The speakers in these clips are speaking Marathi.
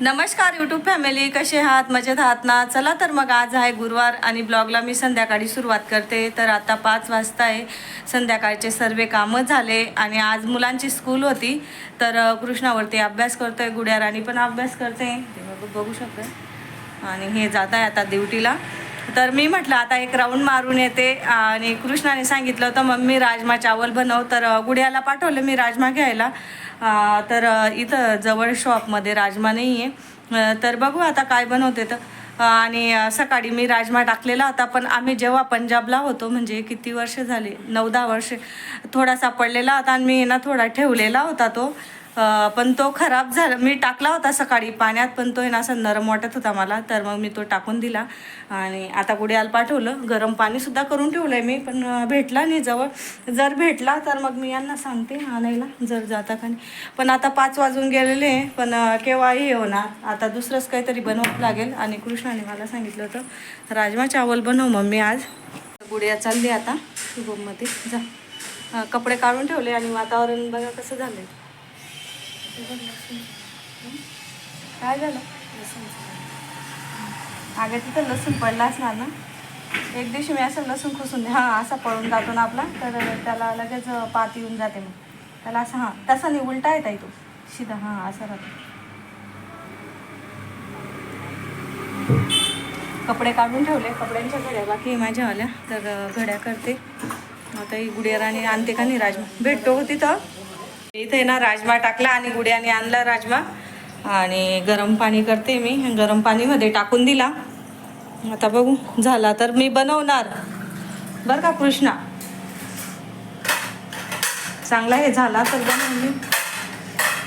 नमस्कार यूट्यूब फॅमिली कसे आहात? मजेत आहात ना? चला तर मग आज आहे गुरुवार आणि ब्लॉगला मी संध्याकाळी सुरुवात करते. तर आता पाच वाजता आहे. संध्याकाळचे सर्व कामं झाले आणि आज मुलांची स्कूल होती. तर कृष्णावरती अभ्यास करतोय. गुड्या राणी पण अभ्यास करते. ते बघू शकतो. आणि हे जात आहे आता ड्युटीला. तर मी म्हटलं आता एक राऊंड मारून येते. आणि कृष्णाने सांगितलं होतं मम्मी राजमा चावल बनव. तर अ, गुड्याला पाठवलं मी राजमा घ्यायला. तर इथं जवळ शॉपमध्ये राजमा नाही आहे तर बघू आता काय बनवते तर. आणि सकाळी मी राजमा टाकलेला होता पण आम्ही जेव्हा पंजाबला होतो म्हणजे किती वर्ष झाले? नऊ दहा वर्ष थोडासा पडलेला होता आणि मी ना थोडा ठेवलेला होता तो. पण तो खराब झाला. मी टाकला होता सकाळी पाण्यात पण तो आहे ना असा नरम वाटत होता मला. तर मग मी तो टाकून दिला आणि आता गुडियाला पाठवलं. गरम पाणीसुद्धा करून ठेवलं आहे मी पण भेटला नाही जवळ. जर भेटला तर मग मी यांना सांगते आणायला जर जाता का नाही. पण आता पाच वाजून गेलेले पण केव्हाही होणार आता दुसरंच काहीतरी बनवावं लागेल आणि कृष्णाने मला सांगितलं होतं राजमा चावल बनव मम्मी आज. गुडिया चालली आता शुभममध्ये जा. कपडे काढून ठेवले आणि वातावरण बघा कसं झालं काय झालं? अगं तिथं लसूण पडला असणार ना? एक दिवशी मी असं लसूण खुसून हां असा पळून जातो ना आपला तर त्याला लगेच पात येऊन जाते मग. त्याला असं हां तसा नाही उलटा येत आहे तो. सीधा हां असं राहतो. कपडे काढून ठेवले कपड्यांच्या घड्या बाकी माझ्या आल्या तर घड्या करते. आता ही गुडिया राणी आणते का नाही राजमा? भेटतो हो तिथं. इथे ना राजमा टाकला आणि गुड्याने आणला राजमा. आणि गरम पाणी करते मी. गरम पाणीमध्ये टाकून दिला. आता बघू झाला तर मी बनवणार. बरं का कृष्णा? चांगला हे झाला तर बनवून मी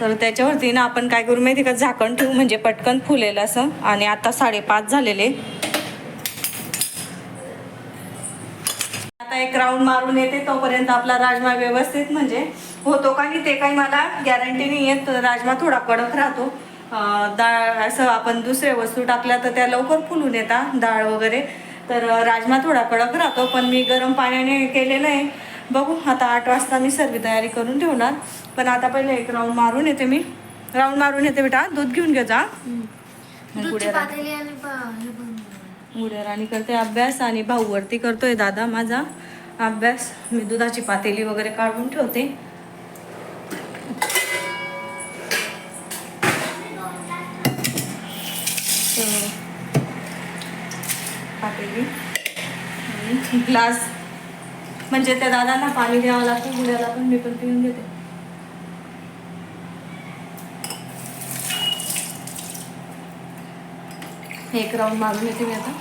तर त्याच्यावरती ना आपण काय करू माहिती का? झाकण ठेवू म्हणजे पटकन फुलेल असं. आणि आता साडेपाच झालेले. आता एक राऊंड मारून येते तोपर्यंत आपला राजमा व्यवस्थित म्हणजे होतो का नाही ते काही मला गॅरंटी नाही येत राजमा थोडा कडक राहतो. डाळ असं आपण दुसऱ्या वस्तू टाकल्या तर त्या लवकर फुलून येतात डाळ वगैरे. तर राजमा थोडा कडक राहतो पण मी गरम पाण्याने केलेलं आहे. बघू आता आठ वाजता मी सर्व तयारी करून ठेवणार. पण आता पहिले एक राऊंड मारून येते मी. राऊंड मारून येते बेटा. दूध घेऊन घे जा. गुड्या राणी- करते अभ्यास आणि भाऊ वरती करतोय दादा माझा अभ्यास. मी दुधाची पातेली वगैरे काढून ठेवते तर पातेली आणि ग्लास म्हणजे त्या दादांना पाणी द्यावं लागतं गुड्याला पण मी पण पिऊन घेते. एक राऊंड मारून येते मी आता.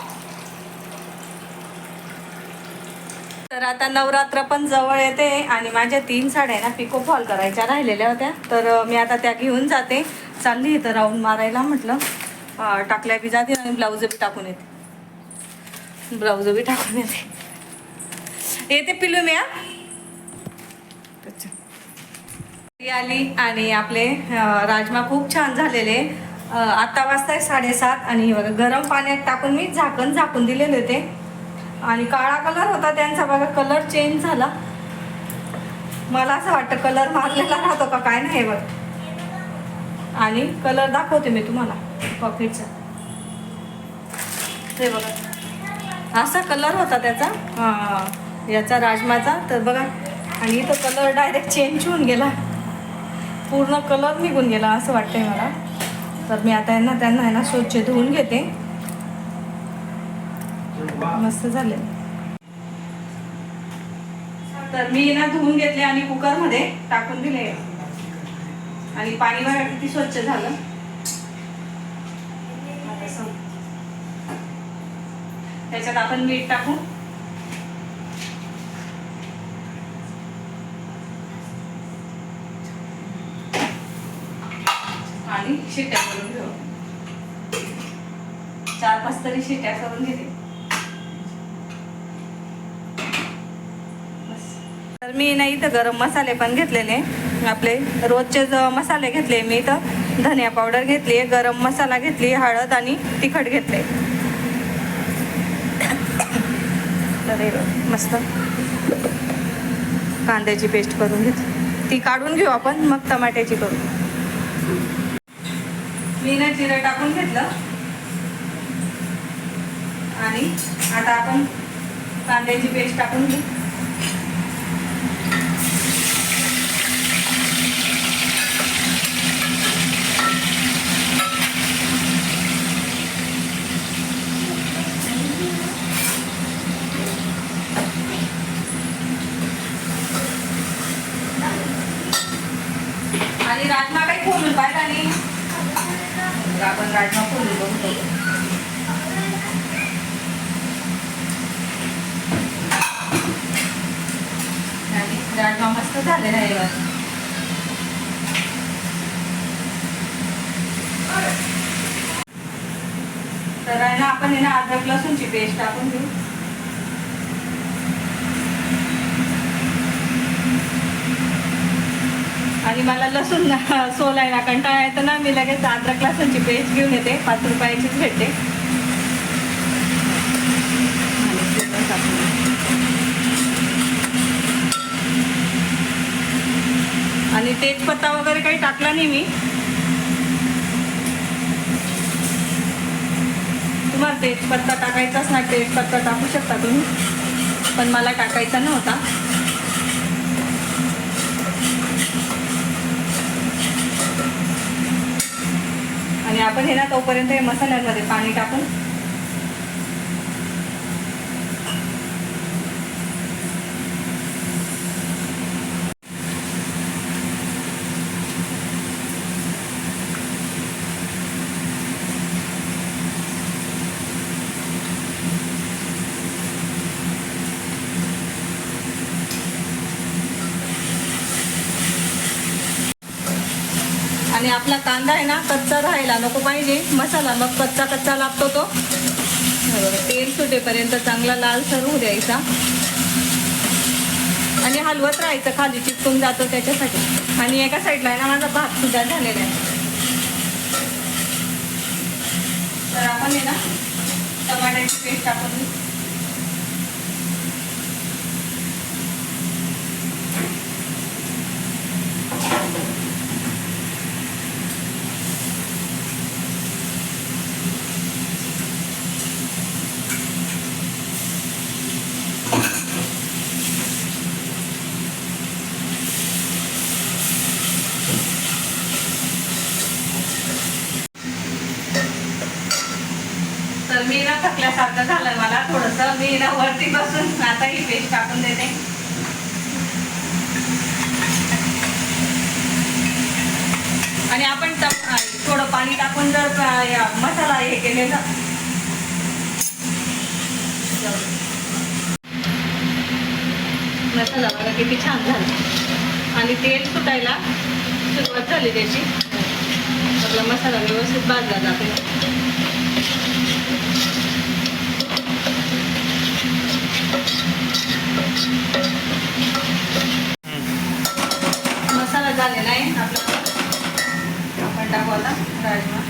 तर आता नवरात्र पण जवळ येते आणि माझ्या तीन साड्या ना पिको फॉल करायच्या राहिलेल्या होत्या. तर मी आता त्या घेऊन जाते. चालली इथं राऊंड मारायला म्हटलं. टाकल्या बी जाते आणि ब्लाऊज बी टाकून येते. ब्लाऊज बी टाकून येते. येते पिलू मी आली आणि आपले राजमा खूप छान झालेले. आत्ता आता वाजताय साडेसात आणि गरम पाण्यात टाकून मी झाकण झाकून दिलेले होते. आणि काळा कलर होता त्यांचा बघा कलर चेंज झाला. मला असं वाटतं कलर मारलेला राहतो का काय नाही बघ. आणि कलर दाखवते मी तुम्हाला पॉकेटचा ते बघा. असा कलर होता त्याचा. हा, याचा राजमाचा. तर बघा आणि तो कलर डायरेक्ट चेंज होऊन गेला. पूर्ण कलर निघून गेला असं वाटतंय मला. तर मी आता यांना त्यांना आहे ना स्वच्छ धुवून घेते. मस्त झाले तर मी ना धुवून घेतले आणि कुकरमध्ये टाकून दिले. आणि पाणी बघा किती स्वच्छ झालं. त्याच्यात आपण मीठ टाकू. आणि शिट्या करून घेऊ. चार पाच तरी शिट्या करून घेते. तर मी ना इथं गरम मसाले पण घेतलेले. आपले रोजचे ज मसाले घेतले मी इथं धनिया पावडर घेतली गरम मसाला घेतली हळद आणि तिखट घेतले. तर मस्त. कांद्याची पेस्ट करून घेतली. ती काढून घेऊ आपण मग टमाट्याची करू मी ना जिरं टाकून घेतलं. आणि आता आपण कांद्याची पेस्ट टाकून घेऊ आणि राजमा काही खोलून पाहिजे आणि आपण राजमा खोलून बघू आणि राजमा मस्त झालेला आहे बघा. तर आहे ना आपण आहे ना अद्रक लसूणची पेस्ट टाकून घेऊ मला लसूण सोलायला कंटाळा येतं ना मी लगेच अद्रक लसूणची पेस्ट घेऊन येते. पाच रुपयाचीच भेटते. आणि आणि तेजपत्ता वगैरे काही टाकला नाही मी. तुम्हाला तेजपत्ता टाकायचाच नाही तेजपत्ता टाकू शकता तुम्ही. पण मला टाकायचा नव्हता. आपण हे ना तोपर्यंत हे मसाल्यांमध्ये पाणी टाकून आणि आपला कांदा आहे ना कच्चा राहायला नको पाहिजे. मसाला मग कच्चा कच्चा लागतो तो. तेल सुटेपर्यंत चांगला लालसर होऊ द्यायचा. आणि हलवत राहायचं खाली चिपकून जातो त्याच्यासाठी. आणि एका साईडला आहे ना माझा भात सुद्धा झालेला आहे. तर आपण आहे ना टमाट्याची पेस्ट टाकून थकल्यासारखं झालं मला. थोडंसं मी ना वरती बसून आता ही पेस्ट टाकून देते. आणि आपण थोडं पाणी टाकून जर या मसाला हे केलेलं. मसाला बघा किती छान झाला. आणि तेल सुटायला सुरुवात झाली त्याची. आपला मसाला व्यवस्थित भाजला जातो मसाला झालेला आहे आपला. आपण टाकू आता राजमा.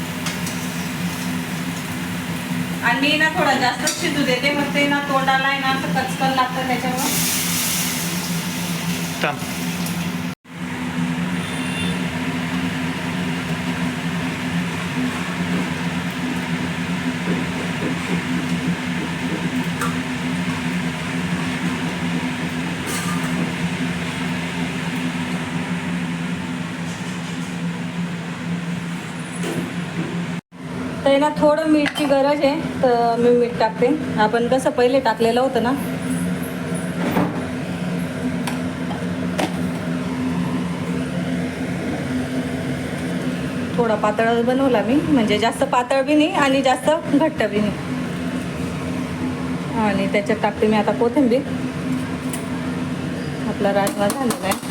आणि मी ना थोडा जास्त शिजू देते मग ते ना तोंडाला आहे ना तर कचकन लागतं त्याच्यामुळे. थांब आहे ना थोडं मीठची गरज आहे तर मी मीठ टाकते. आपण कसं पहिले टाकलेलं होतं ना. थोडा पातळ बनवला मी म्हणजे जास्त पातळ बी नाही आणि जास्त घट्ट बी नाही. आणि त्याच्यात टाकते मी आता कोथिंबीर. आपला राजमा झालेला आहे.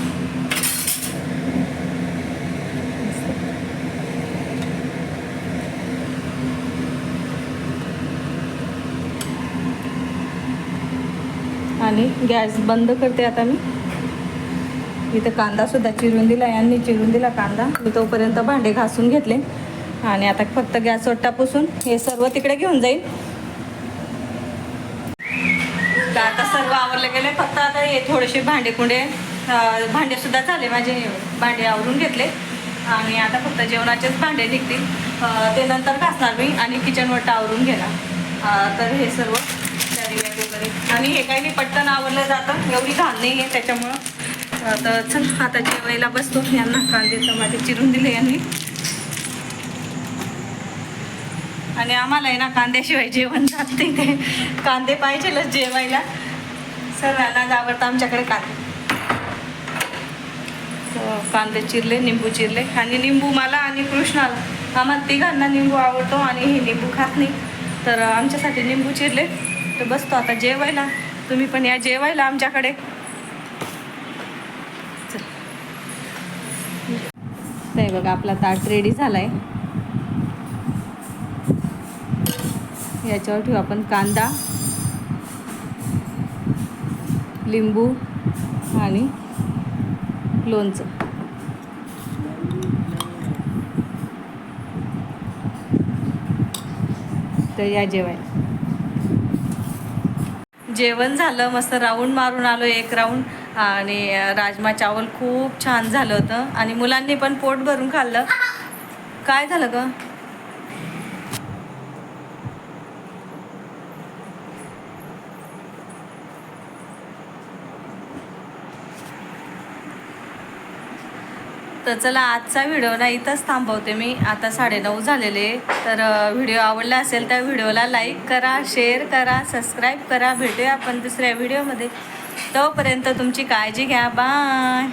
आणि गॅस बंद करते आता मी. इथं कांदासुद्धा चिरून दिला यांनी चिरून दिला कांदा. मी तोपर्यंत भांडे घासून घेतले. आणि आता फक्त गॅस ओट्टा पुसून हे सर्व तिकडे घेऊन जाईल. तर आता सर्व आवरले गेले. फक्त आता हे थोडेसे भांडे कुंडे भांडे सुद्धा झाले. माझे भांडे आवरून घेतले. आणि आता फक्त जेवणाचेच भांडे निघतील. ते नंतर घासणार मी आणि किचन वट्टा आवरून घेणार. तर हे सर्व वगैरे. आणि हे काही नाही पटकन आवरलं जातं. एवढी घाण नाही आहे त्याच्यामुळं. आता तर चल आता जेवायला बसतो. यांना कांदे टमाटे चिरून दिले यांनी. आणि आम्हाला आहे ना कांद्याशिवाय जेवण जात नाही ते. कांदे पाहिजेलच जेवायला. सर्वांना आवडतं आमच्याकडे कांदे. कांदे चिरले निंबू चिरले. आणि निंबू मला आणि कृष्णाला. आम्हाला तिघांना निंबू आवडतो आणि हे निंबू खात नाही. तर आमच्यासाठी निंबू चिरले. तर बसतो आता जेवायला. तुम्ही पण या जेवायला आमच्याकडे. चल. ते बघा आपला ताट रेडी झालाय. याच्यावर ठेवू आपण कांदा लिंबू आणि लोणचं. तर या जेवायला. जेवण झालं मस्त राऊंड मारून आलो एक राऊंड. आणि राजमा चावल खूप छान झालं होतं. आणि मुलांनी पण पोट भरून खाल्लं. काय झालं ग? तर चला आजचा व्हिडिओ ना इथंच थांबवते मी. आता साडेनऊ झालेले. तर व्हिडिओ आवडला असेल तर व्हिडिओला लाईक करा शेअर करा सबस्क्राईब करा. भेटूया आपण दुसऱ्या व्हिडिओमध्ये. तोपर्यंत तुमची काळजी घ्या. बाय.